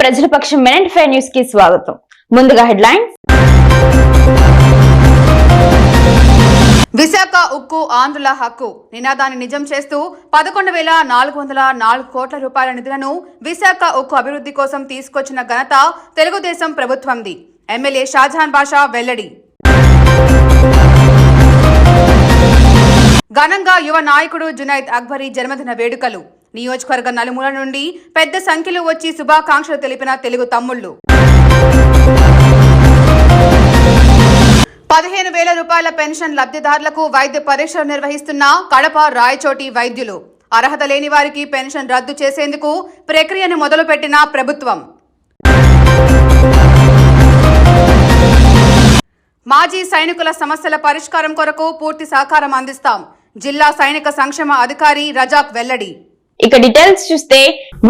ప్రజల పక్షం మినట్ ఫైవ్ న్యూస్కి స్వాగతం. ముందుగా హెడ్లైన్స్. విశాఖ ఉక్కు ఆంధ్రుల హక్కు. నినాదాన్ని నిజం చేస్తూ పదకొండు వేల నాలుగు వందల నాలుగు కోట్ల రూపాయల నిధులను విశాఖ ఉక్కు అభివృద్ధి కోసం తీసుకొచ్చిన ఘనత తెలుగుదేశం ప్రభుత్వంది. ఎమ్మెల్యే షాజహాన్ బాషా వెల్లడి. ఘనంగా యువ నాయకుడు జునైద్ అక్బరీ జన్మదిన వేడుకలు. నియోజకవర్గ నలుమూల నుండి పెద్ద సంఖ్యలో వచ్చి శుభాకాంక్షలు తెలిపిన తెలుగు తమ్ముళ్ళు పదిహేను వేల రూపాయల పెన్షన్ లబ్ధిదారులకు వైద్య పరీక్షలు నిర్వహిస్తున్న కడప రాయచోటి వైద్యులు. అర్హత లేని వారికి పెన్షన్ రద్దు చేసేందుకు ప్రక్రియను మొదలుపెట్టిన ప్రభుత్వం. మాజీ సైనికుల సమస్యల పరిష్కారం కొరకు పూర్తి సహకారం అందిస్తాం. జిల్లా సైనిక సంక్షేమ అధికారి రజాక్ వెల్లడి. ఇక డీటెయిల్స్ చూస్తే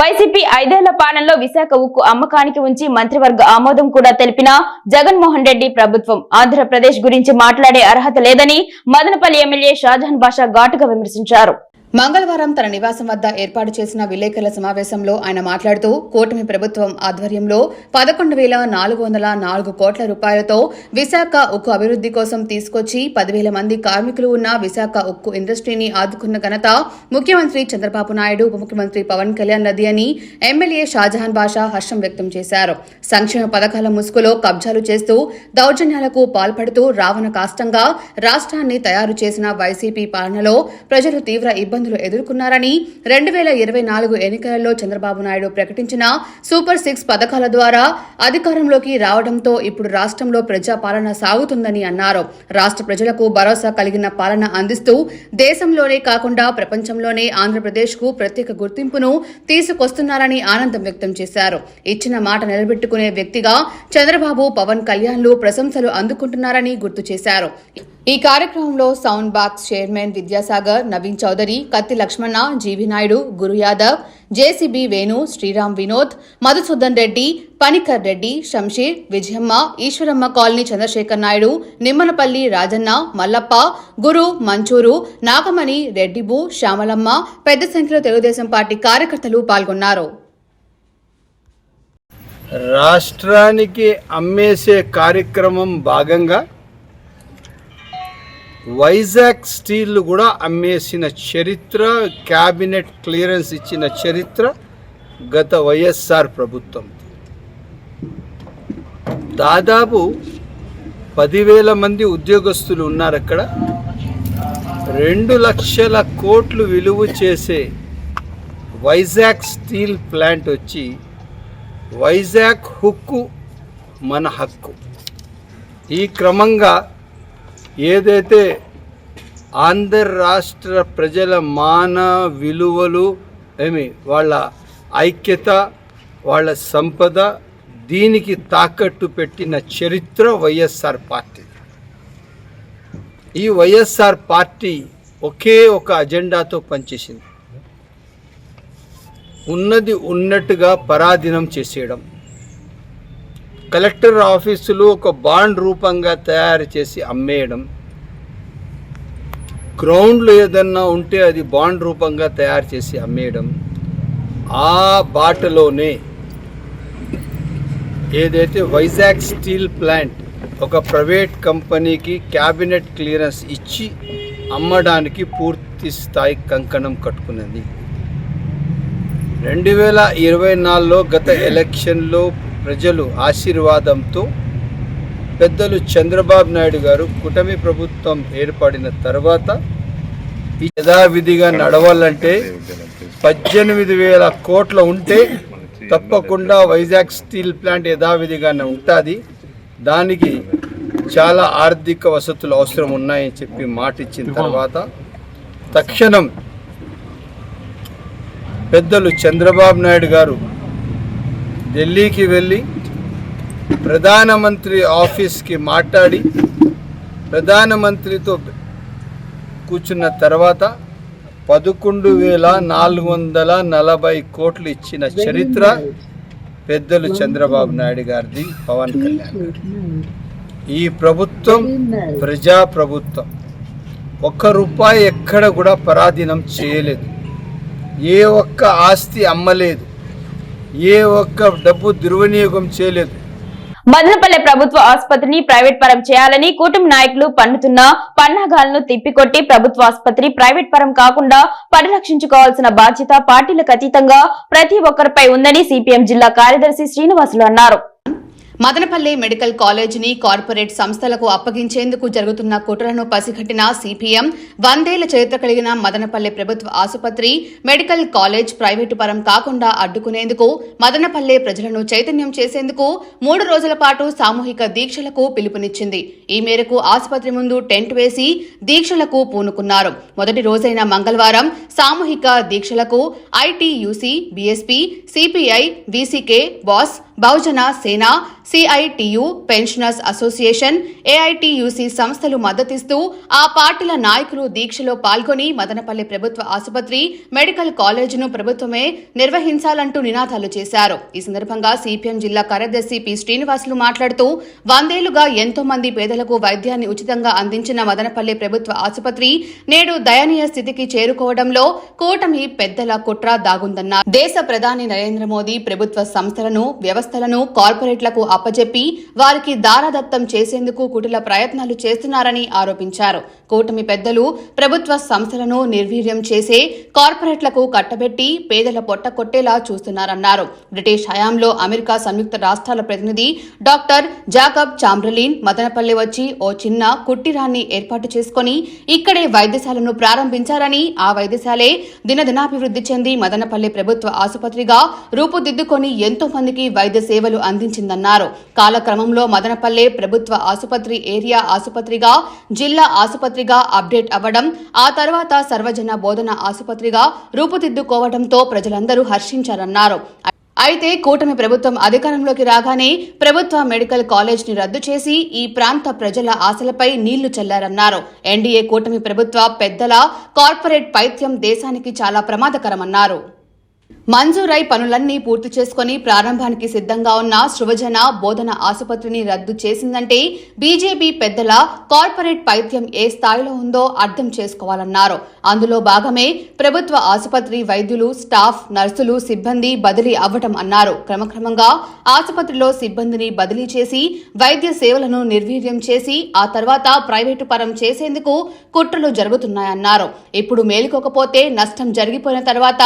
వైసీపీ ఐదేళ్ళ పాలనలో విశాఖ ఉక్కు అమ్మకానికి ఉంచి మంత్రివర్గ ఆమోదం కూడా తెలిపిన జగన్మోహన్ రెడ్డి ప్రభుత్వం. ఆంధ్రప్రదేశ్ గురించి మాట్లాడే అర్హత లేదని మదనపల్లి ఎమ్మెల్యే షాజహాన్ బాషా ఘాటుగా విమర్శించారు. మంగళవారం తన నివాసం వద్ద ఏర్పాటు చేసిన విలేకరుల సమావేశంలో ఆయన మాట్లాడుతూ కూటమి ప్రభుత్వం ఆధ్వర్యంలో పదకొండు వేల నాలుగు వందల నాలుగు కోట్ల రూపాయలతో విశాఖ ఉక్కు అభివృద్ధి కోసం తీసుకొచ్చి పదివేల మంది కార్మికులు ఉన్న విశాఖ ఉక్కు ఇండస్ట్రీని ఆదుకున్న ఘనత ముఖ్యమంత్రి చంద్రబాబు నాయుడు ఉప ముఖ్యమంత్రి పవన్ కళ్యాణ్ నది అని ఎమ్మెల్యే షాజహాన్ బాషా హర్షం వ్యక్తం చేశారు. సంక్షేమ పథకాల ముసుగులో కబ్జాలు చేస్తూ దౌర్జన్యాలకు పాల్పడుతూ రావణ కాష్టంగా రాష్ట్రాన్ని తయారు చేసిన వైసీపీ పాలనలో ప్రజలు తీవ్ర ఇబ్బంది ఇబ్బందులు ఎదుర్కొన్నారని రెండు వేల ఇరవై నాలుగు ఎన్నికలలో చంద్రబాబు నాయుడు ప్రకటించిన సూపర్ సిక్స్ పథకాల ద్వారా అధికారంలోకి రావడంతో ఇప్పుడు రాష్ట్రంలో ప్రజాపాలన సాగుతుందని అన్నారు. రాష్ట్ర ప్రజలకు భరోసా కలిగిన పాలన అందిస్తూ దేశంలోనే కాకుండా ప్రపంచంలోనే ఆంధ్రప్రదేశ్కు ప్రత్యేక గుర్తింపును తీసుకొస్తున్నారని ఆనందం వ్యక్తం చేశారు. ఇచ్చిన మాట నిలబెట్టుకునే వ్యక్తిగా చంద్రబాబు పవన్ కళ్యాణ్లు ప్రశంసలు అందుకుంటున్నారని గుర్తు చేశారు. ఈ కార్యక్రమంలో sound box chairman Vidyasagar Naveen Chowdary Katti Lakshmana GV Naidu Guru Yadav JCB Venu Sriram Vinod Madhusudan Reddy Panicker Reddy Shamsheer Vijayamma Eswaramma colony Chandrasekhar Naidu Nimmanapalli Rajanna Mallappa Guru Manchuru Nagamani రెడ్డిబు Syamalamma పెద్ద సంఖ్యలో Telugu Desam party కార్యకర్తలు పాల్గొన్నారు. రాష్ట్రానికి అమ్మేసే కార్యక్రమం భాగంగా Vizag steel కూడా అమ్మేసిన చరిత్ర cabinet clearance ఇచ్చిన చరిత్ర గత వైఎస్ఆర్ ప్రభుత్వం. దాదాపు పదివేల మంది ఉద్యోగస్తులు ఉన్నారు అక్కడ. రెండు లక్షల కోట్లు విలువ చేసే వైజాగ్ స్టీల్ ప్లాంట్ వచ్చి వైజాగ్ హుక్కు మన హక్కు. ఈ క్రమంగా ఏదైతే ఆంధ్ర రాష్ట్ర ప్రజల మాన విలువలు ఏమి వాళ్ళ ఐక్యత వాళ్ళ సంపద దీనికి తాకట్టు పెట్టిన చరిత్ర వైఎస్ఆర్ పార్టీ. ఈ వైఎస్ఆర్ పార్టీ ఒకే ఒక అజెండాతో పనిచేసింది. ఉన్నది ఉన్నట్టుగా పరాధీనం చేసేయడం. కలెక్టర్ ఆఫీసులు ఒక బాండ్ రూపంగా తయారు చేసి అమ్మేయడం. గ్రౌండ్లు ఏదన్నా ఉంటే అది బాండ్ రూపంగా తయారు చేసి అమ్మేయడం. ఆ బాటలోనే ఏదైతే వైజాగ్ స్టీల్ ప్లాంట్ ఒక ప్రైవేట్ కంపెనీకి క్యాబినెట్ క్లియరెన్స్ ఇచ్చి అమ్మడానికి పూర్తి స్థాయి కంకణం కట్టుకున్నది. రెండు వేల ఇరవై నాలుగులో గత ఎలక్షన్లో ప్రజలు ఆశీర్వాదంతో పెద్దలు చంద్రబాబు నాయుడు గారు కూటమి ప్రభుత్వం ఏర్పడిన తర్వాత ఈ యథావిధిగా నడవాలంటే పద్దెనిమిది వేల కోట్ల ఉంటే తప్పకుండా వైజాగ్ స్టీల్ ప్లాంట్ యథావిధిగానే ఉంటుంది. దానికి చాలా ఆర్థిక వసతులు అవసరం ఉన్నాయని చెప్పి మాట ఇచ్చిన తర్వాత తక్షణం పెద్దలు చంద్రబాబు నాయుడు గారు ఢిల్లీకి వెళ్ళి ప్రధానమంత్రి ఆఫీస్కి మాట్లాడి ప్రధానమంత్రితో కూర్చున్న తర్వాత పదకొండు వేల నాలుగు వందల నలభై కోట్లు ఇచ్చిన చరిత్ర పెద్దలు చంద్రబాబు నాయుడు గారిది పవన్ కళ్యాణ్ ఈ ప్రభుత్వం ప్రజా ప్రభుత్వం ఒక్క రూపాయి ఎక్కడ కూడా పరాధీనం చేయలేదు. ఏ ఒక్క ఆస్తి అమ్మలేదు. ఏ ఒక్క డబ్బు దుర్వినియోగం చేయలేదు. మదనపల్లె ప్రభుత్వ ఆసుపత్రిని ప్రైవేట్ పరం చేయాలని కూటమి నాయకులు పన్నుతున్న పన్నాగాలను తిప్పికొట్టి ప్రభుత్వ ఆసుపత్రి ప్రైవేట్ పరం కాకుండా పరిరక్షించుకోవాల్సిన బాధ్యత పార్టీలకు అతీతంగా ప్రతి ఒక్కరిపై ఉందని సిపిఎం జిల్లా కార్యదర్శి శ్రీనివాసులు అన్నారు. మదనపల్లి మెడికల్ కాలేజీని కార్పొరేట్ సంస్థలకు అప్పగించేందుకు జరుగుతున్న కుట్రను పసిగట్టిన సిపిఎం వందేళ్ళ చరిత్ర కలిగిన మదనపల్లి ప్రభుత్వ ఆసుపత్రి మెడికల్ కాలేజ్ ప్రైవేటు పరం కాకుండా అడ్డుకునేందుకు మదనపల్లె ప్రజలను చైతన్యం చేసేందుకు మూడు రోజుల పాటు సామూహిక దీక్షలకు పిలుపునిచ్చింది. ఈ మేరకు ఆసుపత్రి ముందు టెంట్ వేసి దీక్షలకు పూనుకున్నారు. మొదటి రోజైన మంగళవారం సామూహిక దీక్షలకు ITUC BSP CPI VCK boss Bahujan Sena CITU pensioners association AITUC సంస్థలు మద్దతిస్తూ ఆ పార్టీల నాయకులు దీక్షలో పాల్గొని మదనపల్లి ప్రభుత్వ ఆసుపత్రి మెడికల్ కాలేజీను ప్రభుత్వమే నిర్వహించాలంటూ నినాదాలు చేశారు. ఈ సందర్భంగా సిపిఎం జిల్లా కార్యదర్శి పి. శ్రీనివాసులు మాట్లాడుతూ వందేళ్ళుగా ఎంతో మంది పేదలకు వైద్యాన్ని ఉచితంగా అందించిన మదనపల్లి ప్రభుత్వ ఆసుపత్రి నేడు దయనీయ స్థితికి చేరుకోవడంలో కూటమి పెద్దల కుట్ర దాగుందన్నారు. దేశ ప్రధాని నరేంద్ర మోదీ ప్రభుత్వ సంస్థలను వ్యవస్థలను కార్పొరేట్లకు అప్పచెప్పి వారికి దారాదత్తం చేసేందుకు కుటిల ప్రయత్నాలు చేస్తున్నారని ఆరోపించారు. కూటమి పెద్దలు ప్రభుత్వ సంస్థలను నిర్వీర్యం చేసే కార్పొరేట్లకు కట్టబెట్టి పేదల పొట్ట కొట్టేలా చూస్తున్నారన్నారు. బ్రిటిష్ హయాంలో అమెరికా సంయుక్త రాష్ట్రాల ప్రతినిధి డాక్టర్ జాకబ్ చాంబ్రలిన్ మదనపల్లి వచ్చి ఓ చిన్న కుట్టిరాన్ని ఏర్పాటు చేసుకుని ఇక్కడే వైద్యశాలను ప్రారంభించారని ఆ వైద్యశాలే దినదినాభివృద్ధి చెంది మదనపల్లి ప్రభుత్వ ఆసుపత్రిగా రూపుదిద్దుకొని ఎంతో మందికి వైద్య సేవలు అందించిందన్నారు. కాలక్రమంలో మదనపల్లె ప్రభుత్వ ఆసుపత్రి ఏరియా ఆసుపత్రిగా జిల్లా ఆసుపత్రిగా అప్డేట్ అవ్వడం ఆ తర్వాత సర్వజన బోధన ఆసుపత్రిగా రూపుదిద్దుకోవడంతో ప్రజలందరూ హర్షించారన్నారు. అయితే కూటమి ప్రభుత్వం అధికారంలోకి రాగానే ప్రభుత్వ మెడికల్ కాలేజ్ని రద్దు చేసి ఈ ప్రాంత ప్రజల ఆశలపై నీళ్ళు చల్లారన్నారు. ఎన్డీఏ కూటమి ప్రభుత్వ పెద్దల కార్పొరేట్ పైత్యం దేశానికి చాలా ప్రమాదకరమన్నారు. మంజూరై పనులన్నీ పూర్తి చేసుకుని ప్రారంభానికి సిద్ధంగా ఉన్న సృవజన బోధన ఆసుపత్రిని రద్దు చేసిందంటే బీజేపీ పెద్దల కార్పొరేట్ పైత్యం ఏ స్థాయిలో ఉందో అర్థం చేసుకోవాలన్నారు. అందులో భాగమే ప్రభుత్వ ఆసుపత్రి వైద్యులు స్టాఫ్ నర్సులు సిబ్బంది బదిలీ అవ్వటం అన్నారు. క్రమక్రమంగా ఆసుపత్రిలో సిబ్బందిని బదిలీ చేసి వైద్య సేవలను నిర్వీర్యం చేసి ఆ తర్వాత ప్రైవేటు పరం చేసేందుకు కుట్రలు జరుగుతున్నాయన్నారు. ఇప్పుడు మేలుకోకపోతే నష్టం జరిగిపోయిన తర్వాత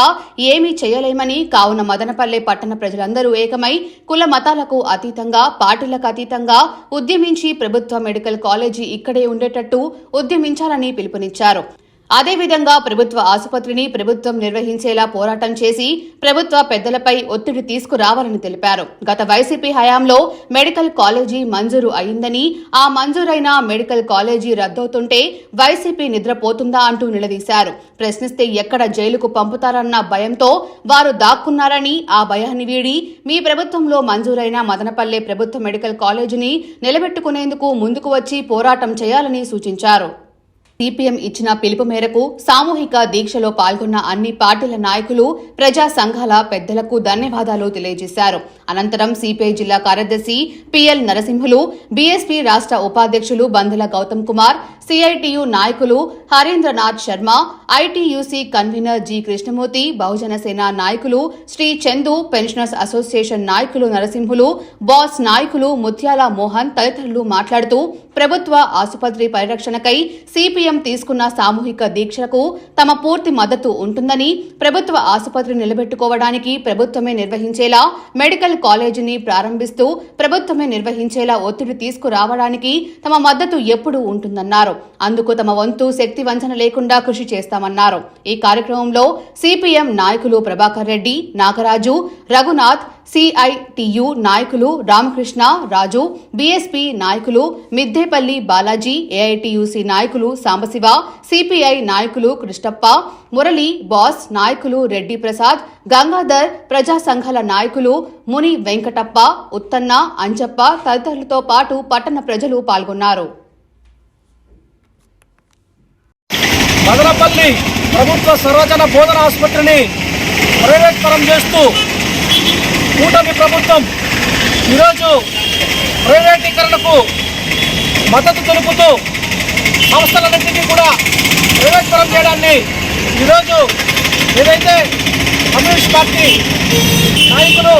ఏమీ చేయమని కావున మదనపల్లె పట్టణ ప్రజలందరూ ఏకమై కుల మతాలకు అతీతంగా పార్టీలకు అతీతంగా ఉద్యమించి ప్రభుత్వ మెడికల్ కాలేజీ ఇక్కడే ఉండేటట్టు ఉద్యమించాలని పిలుపునిచ్చారు. అదేవిధంగా ప్రభుత్వ ఆసుపత్రిని ప్రభుత్వం నిర్వహించేలా పోరాటం చేసి ప్రభుత్వ పెద్దలపై ఒత్తిడి తీసుకురావాలని తెలిపారు. గత వైసీపీ హయాంలో మెడికల్ కాలేజీ మంజూరు అయిందని ఆ మంజూరైన మెడికల్ కాలేజీ రద్దవుతుంటే వైసీపీ నిద్రపోతుందా అంటూ నిలదీశారు. ప్రశ్నిస్తే ఎక్కడ జైలుకు పంపుతారన్న భయంతో వారు దాక్కున్నారని ఆ భయాన్ని వీడి మీ ప్రభుత్వంలో మంజూరైన మదనపల్లె ప్రభుత్వ మెడికల్ కాలేజీని నిలబెట్టుకునేందుకు ముందుకు వచ్చి పోరాటం చేయాలని సూచించారు. సిపిఎం ఇచ్చిన పిలుపు మేరకు సామూహిక దీక్షలో పాల్గొన్న అన్ని పార్టీల నాయకులు ప్రజా సంఘాల పెద్దలకు ధన్యవాదాలు తెలియజేశారు. అనంతరం సిపిఐ జిల్లా కార్యదర్శి పిఎల్ నరసింహులు బీఎస్పీ రాష్ట్ర ఉపాధ్యక్షులు బంధుల గౌతమ్ కుమార్ సిఐటియు నాయకులు Harindranath Sharma ITUC convener G Krishnamurthy Bahujan Sena నాయకులు శ్రీ చందు పెన్షనర్స్ అసోసియేషన్ నాయకులు నరసింహులు బాస్ నాయకులు ముత్యాల మోహన్ తదితరులు మాట్లాడుతూ ప్రభుత్వ ఆసుపత్రి పరిరక్షణకై సిపిఎం తీసుకున్న సామూహిక దీక్షలకు తమ పూర్తి మద్దతు ఉంటుందని ప్రభుత్వ ఆసుపత్రి నిలబెట్టుకోవడానికి ప్రభుత్వమే నిర్వహించేలా మెడికల్ కాలేజీని ప్రారంభిస్తూ ప్రభుత్వమే నిర్వహించేలా ఒత్తిడి తీసుకురావడానికి తమ మద్దతు ఎప్పుడూ ఉంటుందన్నారు. అందుకు తమ వంతు శక్తి వంచన లేకుండా కృషి చేస్తామన్నారు. ఈ కార్యక్రమంలో సిపిఎం నాయకులు ప్రభాకర్ రెడ్డి నాగరాజు రఘునాథ్ సిఐటియు నాయకులు రామకృష్ణ రాజు బీఎస్పీ నాయకులు మిద్దేపల్లి బాలాజీ ఏఐటియుసి నాయకులు సాంబశివ సిపిఐ నాయకులు కృష్ణప్ప మురళి బాస్ నాయకులు రెడ్డి ప్రసాద్ గంగాధర్ ప్రజా సంఘాల నాయకులు ముని వెంకటప్ప ఉత్తన్న అంజప్ప తదితరులతో పాటు పట్టణ ప్రజలు పాల్గొన్నారు. మదనపల్లి ప్రభుత్వ సర్వజన బోధన ఆసుపత్రిని ప్రైవేట్ పరం చేస్తూ కూటమి ప్రభుత్వం ఈరోజు ప్రైవేటీకరణకు మద్దతు తెలుపుతూ సంస్థలన్నింటినీ కూడా ప్రైవేట్ చేయడాన్ని ఈరోజు ఏదైతే కమ్యూనిస్ట్ పార్టీ నాయకులు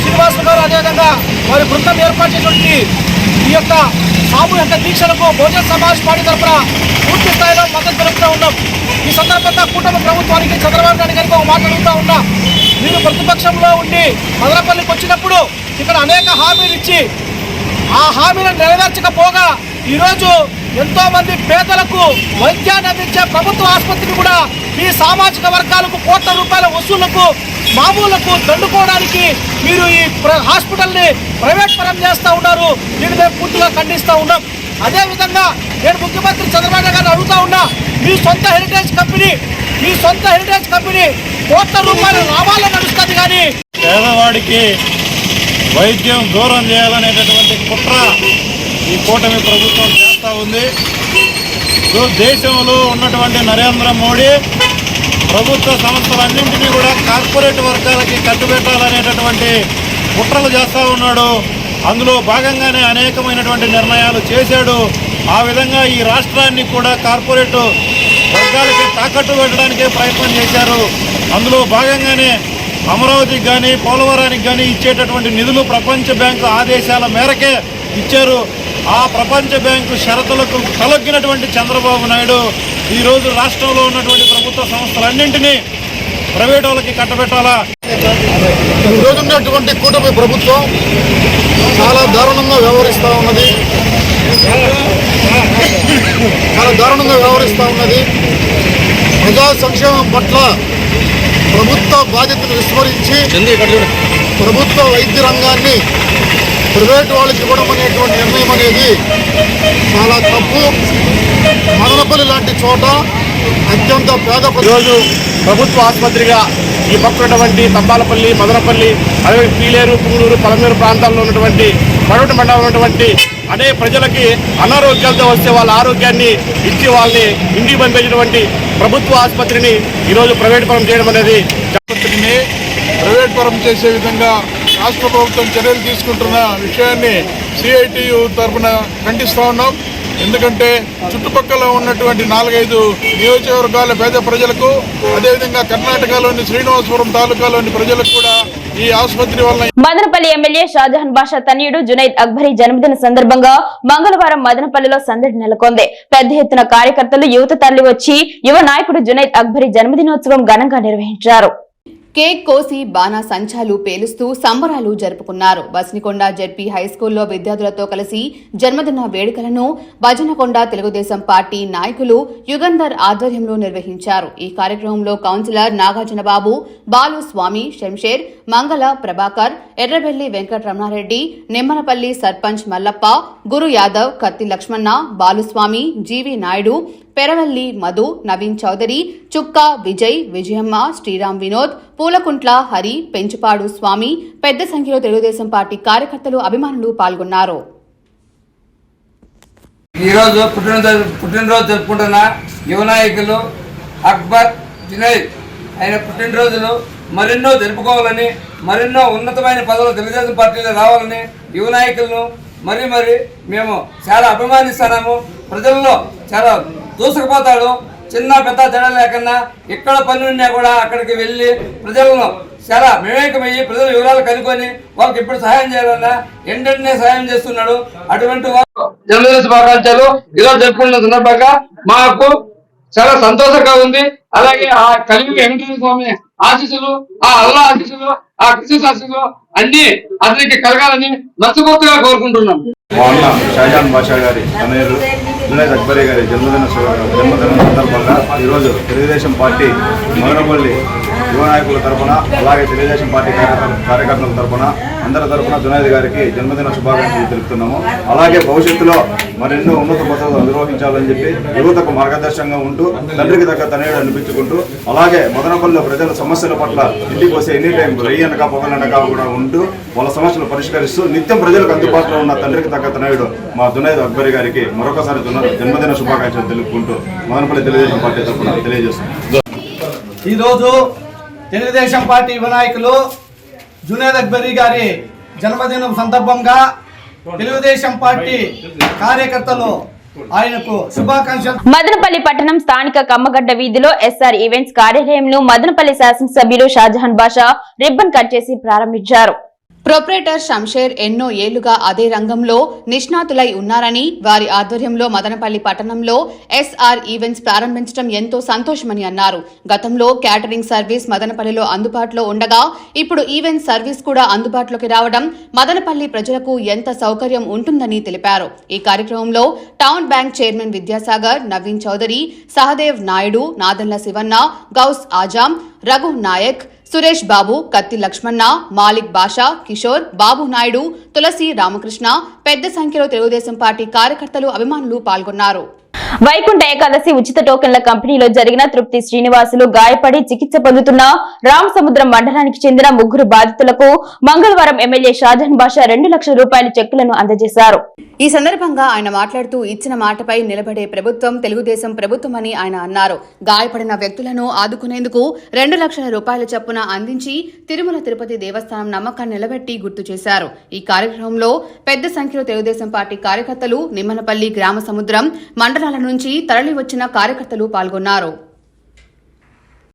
శ్రీనివాసులు గారు అదేవిధంగా వారి బృందం ఏర్పాటు చేసినటువంటి ఈ యొక్క సామూహిక దీక్షలకు బహుజన సమాజ్ పార్టీ తరఫున పూర్తి స్థాయిలో మద్దతు తెలుపుతూ ఉన్నాం. ఈ సందర్భంగా కూటమి ప్రభుత్వానికి చంద్రబాబు నాయుడు గారికి ఒక మాట ఉన్నా. మీరు ప్రతిపక్షంలో ఉండి మదనపల్లికి వచ్చినప్పుడు ఇక్కడ అనేక హామీలు ఇచ్చి ఆ హామీలను నెరవేర్చకపోగా ఈరోజు ఎంతో మంది పేదలకు వైద్యాన్ని అందించే ప్రభుత్వ ఆసుపత్రిని కూడా ఈ సామాజిక వర్గాలకు కోట్ల రూపాయల వసూళ్ళకు మామూలకు దండుకోవడానికి మీరు ఈ ప్ర- హాస్పిటల్ని ప్రైవేట్ పరం చేస్తూ ఉన్నారు. దీన్ని మేము పూర్తిగా ఖండిస్తూ ఉన్నాం. అదేవిధంగా నేను ముఖ్యమంత్రి చంద్రబాబు గారిని అడుగుతా ఉన్నా మీ సొంత హెరిటేజ్ కంపెనీ మీ సొంత హెరిటేజ్ కంపెనీ కోట్ల రూపాయల లాభాలు నడుస్తుంది కానీ పేదవాడికి వైద్యం దూరం చేయాలనేటటువంటి కుట్ర ఈ కూటమి ప్రభుత్వం చేస్తూ ఉంది. దేశంలో ఉన్నటువంటి నరేంద్ర మోడీ ప్రభుత్వ సంస్థలన్నింటినీ కూడా కార్పొరేట్ వర్గాలకి కట్టుబెట్టాలనేటటువంటి కుట్రలు చేస్తూ ఉన్నాడు. అందులో భాగంగానే అనేకమైనటువంటి నిర్ణయాలు చేశాడు. ఆ విధంగా ఈ రాష్ట్రాన్ని కూడా కార్పొరేట్ వర్గాలకి తాకట్టు పెట్టడానికే ప్రయత్నం చేశారు. అందులో భాగంగానే అమరావతికి కానీ పోలవరానికి కానీ ఇచ్చేటటువంటి నిధులు ప్రపంచ బ్యాంకు ఆదేశాల మేరకే ఇచ్చారు. ఆ ప్రపంచ బ్యాంకు షరతులకు తలొగ్గినటువంటి చంద్రబాబు నాయుడు ఈరోజు రాష్ట్రంలో ఉన్నటువంటి ప్రభుత్వ సంస్థలన్నింటినీ ప్రైవేట్ వాళ్ళకి కట్టబెట్టాలా? ఈరోజు ఉన్నటువంటి కూటమి ప్రభుత్వం చాలా దారుణంగా వ్యవహరిస్తూ ఉన్నది. చాలా దారుణంగా వ్యవహరిస్తూ ఉన్నది. ప్రజా సంక్షేమం పట్ల ప్రభుత్వ బాధ్యతను విస్మరించి ప్రభుత్వ వైద్య రంగాన్ని ప్రైవేట్ వాళ్ళకి ఇవ్వడం అనేటువంటి నిర్ణయం అనేది చాలా తప్పు. మదనపల్లి లాంటి చోట అత్యంత పేద ప్రజలు ఈరోజు ప్రభుత్వ ఆసుపత్రిగా ఈ పక్కన ఉన్నటువంటి తంబాలపల్లి మదనపల్లి అదే పీలేరు పుంగూరు పలమూరు ప్రాంతాల్లో ఉన్నటువంటి పడవటి మండలం ఉన్నటువంటి అనేక ప్రజలకి అనారోగ్యాలతో వస్తే వాళ్ళ ఆరోగ్యాన్ని ఇచ్చి వాళ్ళని ఇంటికి పంపించినటువంటి ప్రభుత్వ ఆసుపత్రిని ఈరోజు ప్రైవేట్ పరం చేయడం అనేది ఆసుపత్రిని ప్రైవేట్ పరం చేసే విధంగా రాష్ట్ర ప్రభుత్వం చర్యలు తీసుకుంటున్న విషయాన్ని సిఐటియు తరఫున ఖండిస్తూ ఉన్నాం. ఎందుకంటే చుట్టుపక్కల ఉన్నటువంటి నాలుగైదు నియోజకవర్గాల పేద ప్రజలకు అదేవిధంగా కర్ణాటకలోని శ్రీనివాసపురం తాలూకాలోని ప్రజలకు కూడా ఈ ఆసుపత్రి వల్ల మదనపల్లి ఎమ్మెల్యే షాజహాన్ బాషా తనయుడు జునైద్ అక్బరీ జన్మదిన సందర్భంగా మంగళవారం మదనపల్లిలో సందడి నెలకొంది. పెద్ద ఎత్తున కార్యకర్తలు యువత తరలి వచ్చి యువ నాయకుడు జునైద్ అక్బరీ జన్మదినోత్సవం ఘనంగా నిర్వహించారు. కేక్ కోసి బాణా సంచాలు పేలుస్తూ సంబరాలు జరుపుకున్నారు. బస్నికొండ జెడ్పీ హైస్కూల్లో విద్యార్థులతో కలిసి జన్మదిన వేడుకలను భజనకొండ తెలుగుదేశం పార్టీ నాయకులు యుగంధర్ ఆధ్వర్యంలో నిర్వహించారు. ఈ కార్యక్రమంలో కౌన్సిలర్ నాగార్జునబాబు బాలు స్వామి శంషేర్ మంగళ ప్రభాకర్ ఎర్రబెల్లి వెంకటరమణారెడ్డి నిమ్మనపల్లి సర్పంచ్ మల్లప్ప గురు యాదవ్ కత్తి లక్ష్మణ బాలుస్వామి జీవి నాయుడు పెరవల్లి మధు నవీన్ చౌదరి చుక్క విజయ్ విజయమ్మ శ్రీరామ్ వినోద్ పూలకుంట్ల హరి పెంచుపాడు స్వామి పెద్ద సంఖ్యలో తెలుగుదేశం పార్టీ కార్యకర్తలు అభిమానులు పాల్గొన్నారు. ఈరోజు పుట్టినరోజు పుట్టినరోజు జరుపుకుంటున్న యువ నాయకులు అక్బర్ వినయ్ ఆయన పుట్టినరోజులు మరెన్నో జరుపుకోవాలని మరెన్నో ఉన్నతమైన పదవులు తెలుగుదేశం పార్టీలో రావాలని యువ నాయకులను మరి మరి మేము చాలా అభిమానిస్తున్నాము. ప్రజల్లో చాలా దూసుకుపోతాడు. చిన్న పెద్ద తేడా లేకుండా ఇక్కడ పని ఉన్నా కూడా అక్కడికి వెళ్ళి ప్రజలను చాలా వివేకమయ్యి ప్రజల వివరాలు కనుక్కొని వాళ్ళకి ఇప్పుడు సహాయం చేయాలన్నా ఎంటనే సహాయం చేస్తున్నాడు. అటువంటి వారు జన్మదిన శుభాకాంక్షలు. ఈరోజు జరుపుకున్న సందర్భంగా మాకు చాలా సంతోషంగా ఉంది. అలాగే ఆ కలిగి వెంకటేశ్వర స్వామి ఆశీస్సులు ఆ అల్లా ఆశీస్సులు ఆ కృష్ణ ఆశీస్సులు అన్ని అతనికి కలగాలని మనస్ఫూర్తిగా కోరుకుంటున్నాం. షాజాన్ బాషా గారి తనయుడు జునైద్ అక్బరీ గారి జన్మదిన జన్మదిన సందర్భంగా ఈరోజు తెలుగుదేశం పార్టీ మదనపల్లి యువ నాయకుల తరపున అలాగే తెలుగుదేశం పార్టీ కార్యకర్తల తరఫున అందరి తరపున జునైద్ గారికి జన్మదిన శుభాకాంక్షలు తెలుపుతున్నాము. అలాగే భవిష్యత్తులో మరెన్నో ఉన్నత పదవులు నిర్వహించాలని చెప్పి యువతకు మార్గదర్శకంగా ఉంటూ తండ్రికి తగ్గ తనయుడు అనిపించుకుంటూ అలాగే మదనపల్లిలో ప్రజల సమస్యల పట్ల ఇంటికి వస్తే ఎనీ టైం రయ్యనక పొగలనక కూడా ఉంటూ వాళ్ళ సమస్యలు పరిష్కరిస్తూ నిత్యం ప్రజలకు అందుబాటులో ఉన్న తండ్రికి తగ్గ తనయుడు మా జునైద్ అక్బరి గారికి మరొకసారి జన్మదిన శుభాకాంక్షలు తెలుపుకుంటూ మదనపల్లి తెలుగుదేశం పార్టీ తరఫున తెలియజేస్తున్నాం ఈరోజు తెలుగుదేశం పార్టీ యువ నాయకులు జునేద్ అక్బరీ గారి జన్మదినం సందర్భంగా తెలుగుదేశం పార్టీ కార్యకర్తలు ఆయనకు శుభాకాంక్షలు. మదనపల్లి పట్టణం స్థానిక కమ్మగడ్డ వీధిలో ఎస్ఆర్ ఈవెంట్స్ కార్యాలయంను మదనపల్లి శాసనసభ్యులు షాజహాన్ బాషా రిబ్బన్ కట్ చేసి ప్రారంభించారు. ప్రొపరేటర్ షంషేర్ ఎన్నో ఏళ్ళుగా అదే రంగంలో నిష్ణాతులై ఉన్నారని వారి ఆధ్వర్యంలో మదనపల్లి పట్టణంలో ఎస్ఆర్ ఈవెంట్స్ ప్రారంభించడం ఎంతో సంతోషమని అన్నారు. గతంలో క్యాటరింగ్ సర్వీస్ మదనపల్లిలో అందుబాటులో ఉండగా ఇప్పుడు ఈవెంట్ సర్వీస్ కూడా అందుబాటులోకి రావడం మదనపల్లి ప్రజలకు ఎంత సౌకర్యం ఉంటుందని తెలిపారు. ఈ కార్యక్రమంలో town bank chairman Vidyasagar Naveen Chowdary Sahadev Naidu Nadanla Sivanna Ghouse Azam Raghu Naik Suresh Babu Katti Lakshmana Malik బాషా కిషోర్ బాబు నాయుడు తులసి రామకృష్ణ పెద్ద సంఖ్యలో తెలుగుదేశం పార్టీ కార్యకర్తలు అభిమానులు పాల్గొన్నారు. వైకుంఠ ఏకాదశి ఉచిత టోకెన్ల కంపెనీలో జరిగిన తృప్తి శ్రీనివాసులు గాయపడి చికిత్స పొందుతున్న రామసముద్రం మండలానికి చెందిన ముగ్గురు బాధితులకు మంగళవారం ఎమ్మెల్యే షాజహాన్ బాషా రెండు లక్షల రూపాయల చెక్కులను అందజేశారు. ఈ సందర్భంగా ఆయన మాట్లాడుతూ ఇచ్చిన మాటపై నిలబడే ప్రభుత్వం తెలుగుదేశం ప్రభుత్వమని ఆయన అన్నారు. గాయపడిన వ్యక్తులను ఆదుకునేందుకు రెండు లక్షల రూపాయల చొప్పున అందించి తిరుమల తిరుపతి దేవస్థానం నమ్మకాన్ని నిలబెట్టి గుర్తు చేశారు. ఈ కార్యక్రమంలో పెద్ద సంఖ్యలో తెలుగుదేశం పార్టీ కార్యకర్తలు నిమ్మనపల్లి గ్రామ సముద్రం మండలాలను నుంచి తరలి వచ్చిన కార్యకర్తలు పాల్గొన్నారు.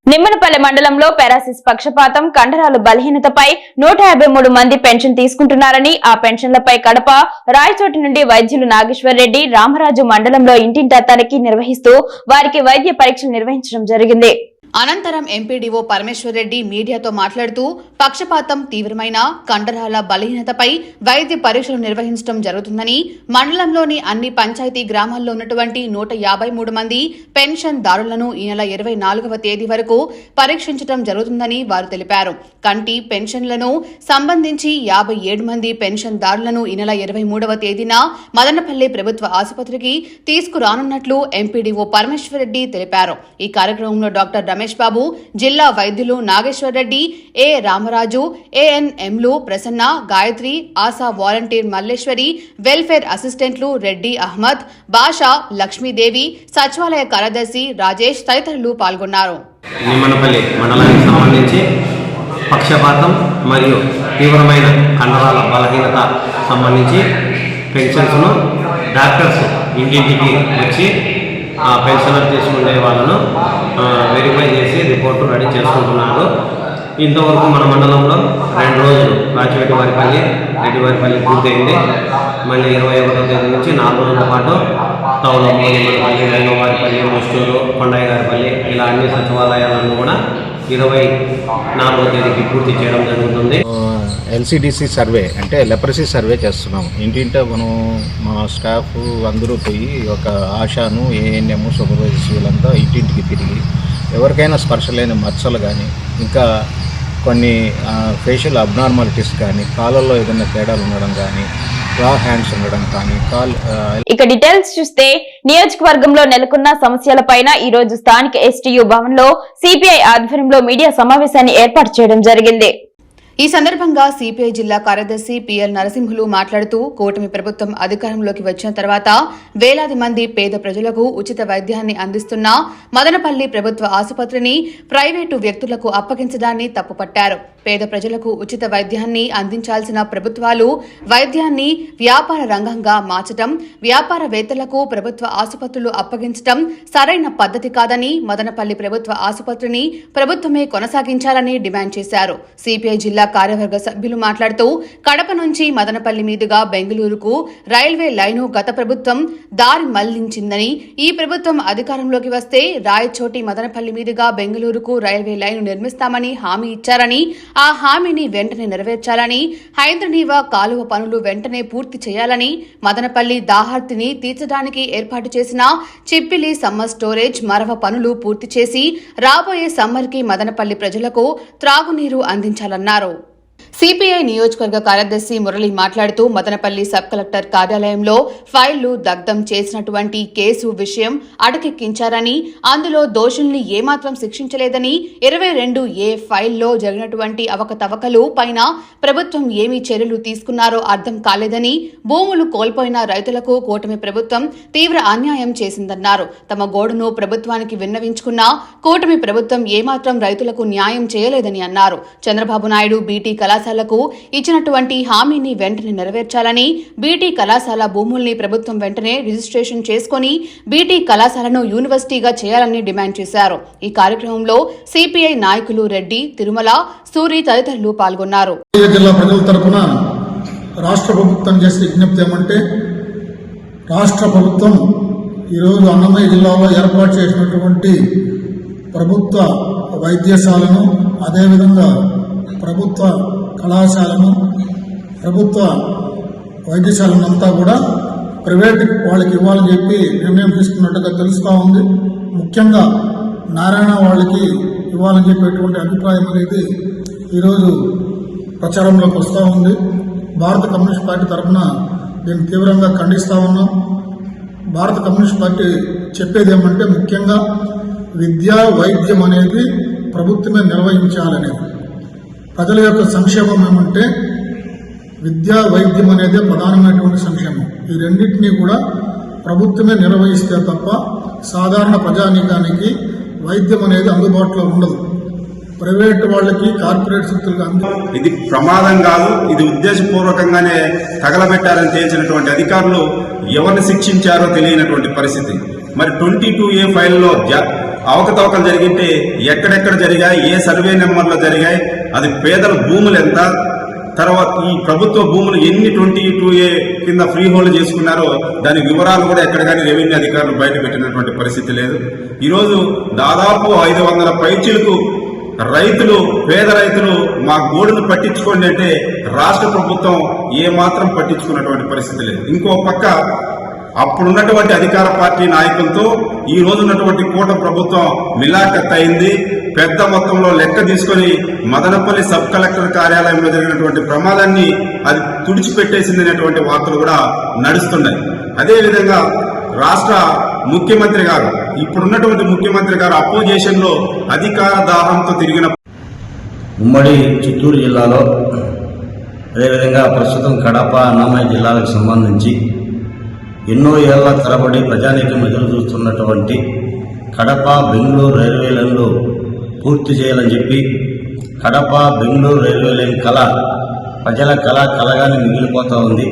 నిమ్మనపల్లి మండలంలో పెరాసిస్ పక్షపాతం కండరాలు బలహీనతపై నూట యాభై మూడు మంది పెన్షన్ తీసుకుంటున్నారని ఆ పెన్షన్లపై కడప రాయచోటి నుండి వైద్యులు నాగేశ్వర్ రెడ్డి రామరాజు మండలంలో ఇంటింటా తనిఖీ నిర్వహిస్తూ వారికి వైద్య పరీక్షలు నిర్వహించడం జరిగింది. అనంతరం ఎంపీడీఓ పరమేశ్వర్ రెడ్డి మీడియాతో మాట్లాడుతూ పక్షపాతం తీవ్రమైన కండరాల బలహీనతపై వైద్య పరీక్షలు నిర్వహించడం జరుగుతుందని మండలంలోని అన్ని పంచాయతీ గ్రామాల్లో ఉన్నటువంటి నూట యాభై మూడు మంది పెన్షన్ దారులను ఈ నెల ఇరవై నాలుగవ తేదీ వరకు పరీక్షించడం జరుగుతుందని వారు తెలిపారు. కంటి పెన్షన్లను సంబంధించి యాభై ఏడు మంది పెన్షన్ దారులను ఈ నెల ఇరవై మూడవ తేదీన మదనపల్లి ప్రభుత్వ ఆసుపత్రికి తీసుకురానున్నట్లు ఎంపీడీఓ పరమేశ్వర్ రెడ్డి తెలిపారు. ఈ కార్యక్రమంలో డాక్టర్ రమేష్ రమేష్ బాబు జిల్లా వైద్యులు నాగేశ్వర్ రెడ్డి ఏ రామరాజు ఏఎన్ఎంలు ప్రసన్న గాయత్రి ఆశా వాలంటీర్ మల్లేశ్వరి వెల్ఫేర్ అసిస్టెంట్లు రెడ్డి అహ్మద్ బాషా లక్ష్మీదేవి సచివాలయ కార్యదర్శి రాజేష్ తదితరులు పాల్గొన్నారు. నిమ్మనపల్లి మండలానికి సంబంధించి పక్షపాతం మరియు తీవ్రమైన కండరాల బలహీనత సంబంధించి పెన్షన్స్ను డాక్టర్స్ ఇంటింటికి వచ్చి పెన్షనర్ తీసుకునే వాళ్ళను వెరిఫై చేసి రిపోర్టు రెడీ చేసుకుంటున్నారు. ఇంతవరకు మన మండలంలో రెండు రోజులు రాచిరెడ్డి వారిపల్లి రెడ్డివారిపల్లి పూర్తయింది. మళ్ళీ ఇరవై ఒకటో తేదీ నుంచి నాలుగు రోజుల పాటు టౌన్ నిమ్మలపల్లి రంగవారిపల్లి ముష్టూరు కొండయ్య గారిపల్లి ఇలా అన్ని సచివాలయాలను కూడా ఇరవై నాలుగో తేదీకి పూర్తి చేయడం జరుగుతుంది. ఎల్సిడిసి సర్వే అంటే లెప్రసీ సర్వే చేస్తున్నాం ఇంటింటే మనం మా స్టాఫ్ అందరూ పోయి ఒక ఆశాను ఏఎన్ఎం సూపర్వైజర్స్ వీళ్ళంతా ఇంటింటికి తిరిగి ఎవరికైనా స్పర్శ లేని మచ్చలు కానీ ఇంకా కొన్ని ఫేషియల్ అబ్నార్మాలిటీస్ కానీ కాలంలో ఏదైనా తేడాలు ఉండడం కానీ రా హ్యాండ్స్ ఉండడం కానీ కాల్ ఆ, ఇక డీటెయిల్స్ చూస్తే నియోజకవర్గంలో నెలకొన్న సమస్యలపైన ఈ రోజు స్థానిక ఎస్టీయూ భవన్లో సిపిఐ ఆధ్వర్యంలో మీడియా సమావేశాన్ని ఏర్పాటు చేయడం జరిగింది. ఈ సందర్భంగా సిపిఐ జిల్లా కార్యదర్శి పిఎల్ నరసింహులు మాట్లాడుతూ కూటమి ప్రభుత్వం అధికారంలోకి వచ్చిన తర్వాత వేలాది మంది పేద ప్రజలకు ఉచిత వైద్యాన్ని అందిస్తున్న మదనపల్లి ప్రభుత్వ ఆసుపత్రిని ప్రైవేటు వ్యక్తులకు అప్పగించడాన్ని తప్పుపట్టారు. పేద ప్రజలకు ఉచిత వైద్యాన్ని అందించాల్సిన ప్రభుత్వాలు వైద్యాన్ని వ్యాపార రంగంగా మార్చడం వ్యాపారవేత్తలకు ప్రభుత్వ ఆసుపత్రులు అప్పగించడం సరైన పద్ధతి కాదని మదనపల్లి ప్రభుత్వ ఆసుపత్రిని ప్రభుత్వమే కొనసాగించాలని డిమాండ్ చేశారు. సిపిఐ జిల్లా కార్యవర్గ సభ్యులు మాట్లాడుతూ కడప నుంచి మదనపల్లి మీదుగా బెంగళూరుకు రైల్వే లైను గత ప్రభుత్వం దారి మళ్ళించిందని ఈ ప్రభుత్వం అధికారంలోకి వస్తే రాయచోటి మదనపల్లి మీదుగా బెంగళూరుకు రైల్వే లైను నిర్మిస్తామని హామీ ఇచ్చారని ఆ హామీని వెంటనే నెరవేర్చాలని హైంద్రనీవా కాలువ పనులు వెంటనే పూర్తి చేయాలని మదనపల్లి దాహార్తిని తీర్చడానికి ఏర్పాటు చేసిన చిప్పిలి సమ్మర్ స్టోరేజ్ మరవ పనులు పూర్తి చేసి రాబోయే సమ్మర్కి మదనపల్లి ప్రజలకు త్రాగునీరు అందించాలన్నారు. సిపిఐ నియోజకవర్గ కార్యదర్శి మురళి మాట్లాడుతూ మదనపల్లి సబ్ కలెక్టర్ కార్యాలయంలో ఫైళ్ళు దగ్ధం చేసినటువంటి కేసు విషయం అటకెక్కించారని అందులో దోషుల్ని ఏమాత్రం శిక్షించలేదని ఇరవై రెండు ఏ ఫైల్లో జరిగినటువంటి అవకతవకలు పైన ప్రభుత్వం ఏమి చర్యలు తీసుకున్నారో అర్థం కాలేదని భూములు కోల్పోయిన రైతులకు కూటమి ప్రభుత్వం తీవ్ర అన్యాయం చేసిందన్నారు. తమ గోడును ప్రభుత్వానికి విన్నవించుకున్నా కూటమి ప్రభుత్వం ఏమాత్రం రైతులకు న్యాయం చేయలేదని అన్నారు. చంద్రబాబు నాయుడు బీటీ కళాశాల కళాశాలకు ఇచ్చినటువంటి హామీని వెంటనే నెరవేర్చాలని బీటీ కళాశాల భూముల్ని ప్రభుత్వం వెంటనే రిజిస్ట్రేషన్ చేసుకుని బీటీ కళాశాలను యూనివర్సిటీగా చేయాలని డిమాండ్ చేశారు. ఈ కార్యక్రమంలో సిపిఐ నాయకులు రెడ్డి తిరుమల సూరి తదితరులు పాల్గొన్నారు. రాష్ట్ర ప్రభుత్వం చేసే విజ్ఞప్తి ఏమంటే రాష్ట్ర ప్రభుత్వం ఈరోజు అన్నమయ్య జిల్లాలో ఏర్పాటు చేసినటువంటి ప్రభుత్వ వైద్యశాలను అదేవిధంగా ప్రభుత్వ కళాశాలను ప్రభుత్వ వైద్యశాలను అంతా కూడా ప్రైవేట్ వాళ్ళకి ఇవ్వాలని చెప్పి నిర్ణయం తీసుకున్నట్టుగా తెలుస్తూ ఉంది. ముఖ్యంగా నారాయణ వాళ్ళకి ఇవ్వాలని చెప్పేటువంటి అభిప్రాయం అనేది ఈరోజు ప్రచారంలోకి వస్తూ ఉంది. భారత కమ్యూనిస్ట్ పార్టీ తరఫున దీన్ని తీవ్రంగా ఖండిస్తూ ఉన్నాం. భారత కమ్యూనిస్ట్ పార్టీ చెప్పేది ఏమంటే ముఖ్యంగా విద్యా వైద్యం అనేది ప్రభుత్వమే నిర్వహించాలనేది. ప్రజల యొక్క సంక్షేమం ఏమంటే విద్యా వైద్యం అనేది ప్రధానమైనటువంటి సంక్షేమం. ఈ రెండింటినీ కూడా ప్రభుత్వమే నిర్వహిస్తే తప్ప సాధారణ ప్రజానీకానికి వైద్యం అనేది అందుబాటులో ఉండదు. ప్రైవేట్ వాళ్ళకి కార్పొరేట్ శక్తులకు ఇది ప్రమాదం కాదు ఇది ఉద్దేశపూర్వకంగానే తగలబెట్టారని తేల్చినటువంటి అధికారులు ఎవరిని శిక్షించారో తెలియనటువంటి పరిస్థితి. మరి ట్వంటీ టూ ఏ ఫైల్లో అవకతవకలు జరిగింటే ఎక్కడెక్కడ జరిగాయి ఏ సర్వే నెంబర్లో జరిగాయి అది పేదల భూములు ఎంత? తర్వాత ఈ ప్రభుత్వ భూములు ఎన్ని ట్వంటీ టూ ఏ కింద ఫ్రీ హోల్డ్ చేసుకున్నారో దాని వివరాలు కూడా ఎక్కడ కానీ రెవెన్యూ అధికారులు బయట పెట్టినటువంటి పరిస్థితి లేదు. ఈరోజు దాదాపు ఐదు వందల పైచీలకు రైతులు పేద రైతులు మా గోడును పట్టించుకోండి అంటే రాష్ట్ర ప్రభుత్వం ఏ మాత్రం పట్టించుకున్నటువంటి పరిస్థితి లేదు. ఇంకో పక్క అప్పుడున్నటువంటి అధికార పార్టీ నాయకులతో ఈ రోజు ఉన్నటువంటి కూట ప్రభుత్వం మిలాఖత్ అయింది. పెద్ద మొత్తంలో లెక్క తీసుకొని మదనపల్లి సబ్ కలెక్టర్ కార్యాలయంలో జరిగినటువంటి ప్రమాదాన్ని అది తుడిచిపెట్టేసింది అనేటువంటి వార్తలు కూడా నడుస్తున్నాయి. అదేవిధంగా రాష్ట్ర ముఖ్యమంత్రి గారు ఇప్పుడున్నటువంటి ముఖ్యమంత్రి గారు అపోజిషన్లో అధికార దాహంతో తిరిగిన ఉమ్మడి చిత్తూరు జిల్లాలో అదేవిధంగా ప్రస్తుతం కడప అన్నమయ్య జిల్లాలకు సంబంధించి ఎన్నో ఏళ్ళ తరబడి ప్రజానీకం ఎదురు చూస్తున్నటువంటి కడప బెంగళూరు రైల్వే లైన్లు పూర్తి చేయాలని చెప్పి కడప బెంగళూరు రైల్వే లైన్ కళ ప్రజల కళ కలగానే మిగిలిపోతూ ఉంది.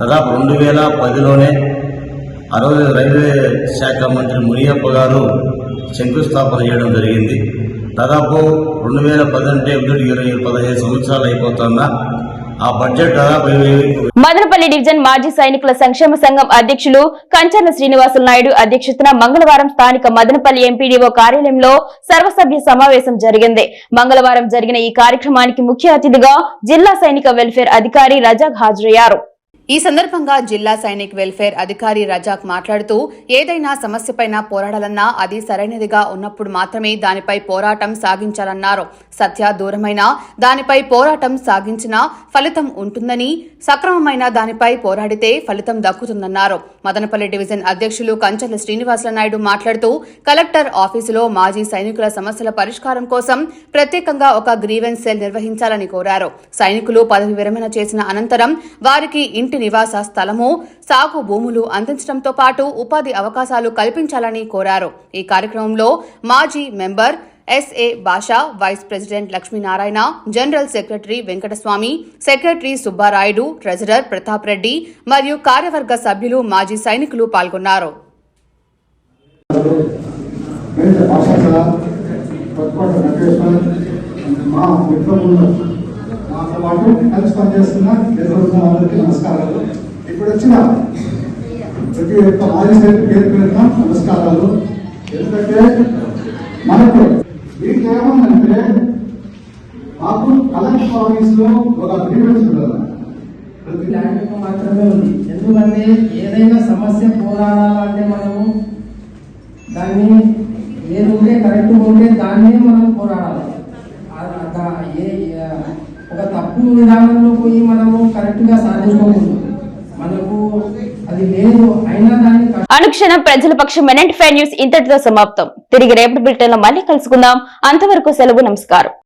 దాదాపు రెండు వేల పదిలోనే ఆ రోజు రైల్వే శాఖ మంత్రి మునియప్ప గారు శంకుస్థాపన చేయడం జరిగింది. దాదాపు రెండు వేల పది అంటే ఇరవై పదహైదు సంవత్సరాలు అయిపోతున్నా. మదనపల్లి డివిజన్ మాజీ సైనికుల సంక్షేమ సంఘం అధ్యక్షులు కంచర్ల శ్రీనివాసులు నాయుడు అధ్యక్షతన మంగళవారం స్థానిక మదనపల్లి ఎంపీడీఓ కార్యాలయంలో సర్వసభ్య సమావేశం జరిగింది. మంగళవారం జరిగిన ఈ కార్యక్రమానికి ముఖ్య అతిథిగా జిల్లా సైనిక వెల్ఫేర్ అధికారి రజాక్ హాజరయ్యారు. ఈ సందర్భంగా జిల్లా సైనిక్ వెల్ఫేర్ అధికారి రజాక్ మాట్లాడుతూ ఏదైనా సమస్యపైన పోరాడాలన్నా అది సరైనదిగా ఉన్నప్పుడు మాత్రమే దానిపై పోరాటం సాగించాలన్నారు. సత్య దూరమైన దానిపై పోరాటం సాగించినా ఫలితం ఉంటుందని సక్రమమైన దానిపై పోరాడితే ఫలితం దక్కుతుందన్నారు. మదనపల్లి డివిజన్ అధ్యక్షులు కంచర్ల శ్రీనివాసుల నాయుడు మాట్లాడుతూ కలెక్టర్ ఆఫీసులో మాజీ సైనికుల సమస్యల పరిష్కారం కోసం ప్రత్యేకంగా ఒక గ్రీవెన్స్ సెల్ నిర్వహించాలని కోరారు. సైనికులు పదవి విరమణ చేసిన అనంతరం వారికి ఇంటి నివాస స్థలము సాగు భూములు అందించడంతో పాటు ఉపాధి అవకాశాలు కల్పించాలని కోరారు. ఈ కార్యక్రమంలో మాజీ member SA Basha vice president Lakshminarayana general secretary Venkataswamy secretary Subbarayudu treasurer Pratap Reddy మరియు కార్యవర్గ సభ్యులు మాజీ సైనికులు పాల్గొన్నారు. మా మిత్రులు నాతో పాటు కలిసి పనిచేస్తున్న ఎదురున్న అందరికీ నమస్కారాలు. ఇప్పుడు వచ్చిన ప్రతి ఒక్క మాజీ పేరు పేరున నమస్కారాలు. ఎందుకంటే మనకు వీటికి ఏముందంటే మాకు కలెక్టర్ ఆఫీస్లో ఒక గ్రీవెన్స్ ఉండదు ప్రతి ల్యాండ్ మాత్రమే ఉంది. ఎందుకంటే ఏదైనా సమస్య పోరాడాలంటే మనము దాన్ని ఏది ఉంటే కరెక్ట్ ఉంటే దాన్నే మనం పోరాడాలి. ఏ- ఒక తప్పు విధానంలో పోయి మనము కరెక్ట్గా సాధించుకోకూడదు. మనకు అది లేదు అయినా దాన్ని అనుక్షణం ప్రజల పక్షం మెనెంట్ ఫైవ్ న్యూస్ ఇంతటితో సమాప్తం. తిరిగి రేపటి బ్రిటన్లో మళ్ళీ కలుసుకుందాం. అంతవరకు సెలవు నమస్కారం.